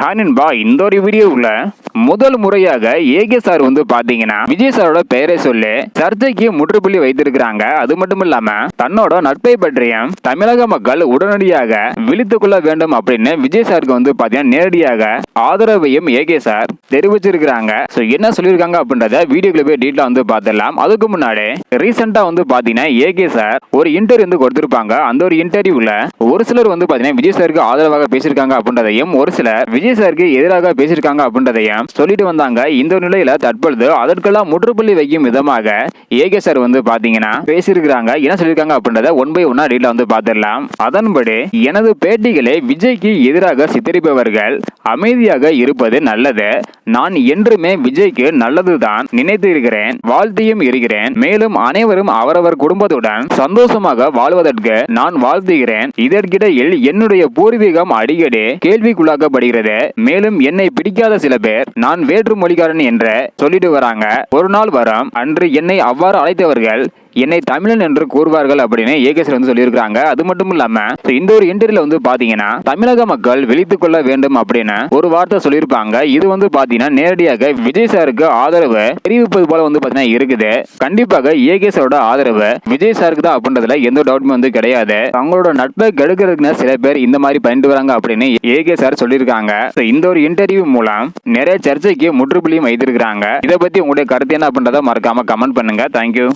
ஹானின்பா இந்த ஒரு வீடியோவில் முதல் முறையாக ஏகே சார் வந்து பாத்தீங்கன்னா விஜய் சாரோட பெயரை சொல்லி சர்ச்சைக்கு முற்றுப்புள்ளி வைத்திருக்கிறாங்க. அது மட்டும் இல்லாம தன்னோட நட்பை பற்றியும் தமிழக மக்கள் உடனடியாக விழித்துக் கொள்ள வேண்டும் அப்படின்னு விஜய் சாருக்கு வந்து பாத்தீங்கன்னா நேரடியாக ஆதரவையும் ஏகே சார் தெரிவிச்சிருக்கிறாங்க. ஸோ என்ன சொல்லியிருக்காங்க அப்படின்றத வீடியோக்குள்ள போய் டீட்டெயிலாக வந்து பார்த்துடலாம் அதுக்கு முன்னாடி ரீசெண்டா வந்து பாத்தீங்கன்னா ஏகே சார் ஒரு இன்டர்வியூ வந்து கொடுத்திருப்பாங்க. அந்த ஒரு இன்டர்வியூல ஒரு சிலர் வந்து பாத்தீங்கன்னா விஜய் சாருக்கு ஆதரவாக பேசியிருக்காங்க அப்படின்றதையும் ஒரு சிலர் விஜய் சாருக்கு எதிராக பேசியிருக்காங்க அப்படின்றதையும் சொல்லிட்டு வந்தாங்க. இந்த நிலையில தற்பொழுது அதற்கெல்லாம் முற்றுப்புள்ளி வைக்கும் விதமாக ஏகே சார் வந்து பாத்தீங்கன்னா பேசியிருக்கிறாங்க. என்ன சொல்லியிருக்காங்க அப்படின்றத ஒன் பை ஒன்னா டீல வந்து பார்த்துடலாம் அதன்படி எனது பேட்டிகளை விஜய்க்கு எதிராக சித்தரிப்பவர்கள் அமைதியாக இருப்பது நல்லது. நான் என்றுமே விஜய்க்கு நல்லதுதான் நினைத்து இருக்கிறேன். வாழ்த்தியும் இருக்கிறேன். மேலும் அனைவரும் அவரவர் குடும்பத்துடன் சந்தோஷமாக வாழ்வதற்கு நான் வாழ்த்துகிறேன். இதற்கிடையில் என்னுடைய பூர்வீகம் அடிக்கடி வருகிறது மேலும் என்னை பிடிக்காத சில பேர் நான் வேற்று மொழிகாரன் என்ற சொல்லிட்டு வராங்க. ஒரு நாள் வரும் அன்று என்னை அவ்வாறு அழைத்தவர்கள் என்னை தமிழன் என்று கூறுவார்கள் அப்படின்னு ஏகேஸ்வர் வந்து சொல்லியிருக்காங்க அது மட்டும் இல்லாம இந்த ஒரு இன்டர்வியூல வந்து பாத்தீங்கன்னா தமிழக மக்கள் விழித்துக் கொள்ள வேண்டும் அப்படின்னு ஒரு வார்த்தை சொல்லியிருப்பாங்க. இது வந்து பாத்தீங்கன்னா நேரடியாக விஜய் சாருக்கு ஆதரவு தெரிவிப்பது போல வந்து பாத்தீங்கன்னா இருக்குது. கண்டிப்பாக ஏகேஸ்வரோட ஆதரவு விஜய் சாருக்கு தான் அப்படின்றதுல எந்த டவுட்டுமே வந்து கிடையாது. அவங்களோட நட்பை கெடுக்கிறதுக்குன்னு சில பேர் இந்த மாதிரி பண்ணிட்டு வராங்க அப்படின்னு ஏகே சார் சொல்லியிருக்காங்க. இந்த ஒரு இன்டர்வியூ மூலம் நிறைய சர்ச்சைக்கு முற்றுப்புள்ளியும் வைத்திருக்கிறாங்க. இதை பத்தி உங்களுடைய கருத்து என்ன அப்படின்றத மறக்காம கமெண்ட் பண்ணுங்க. தேங்க்யூ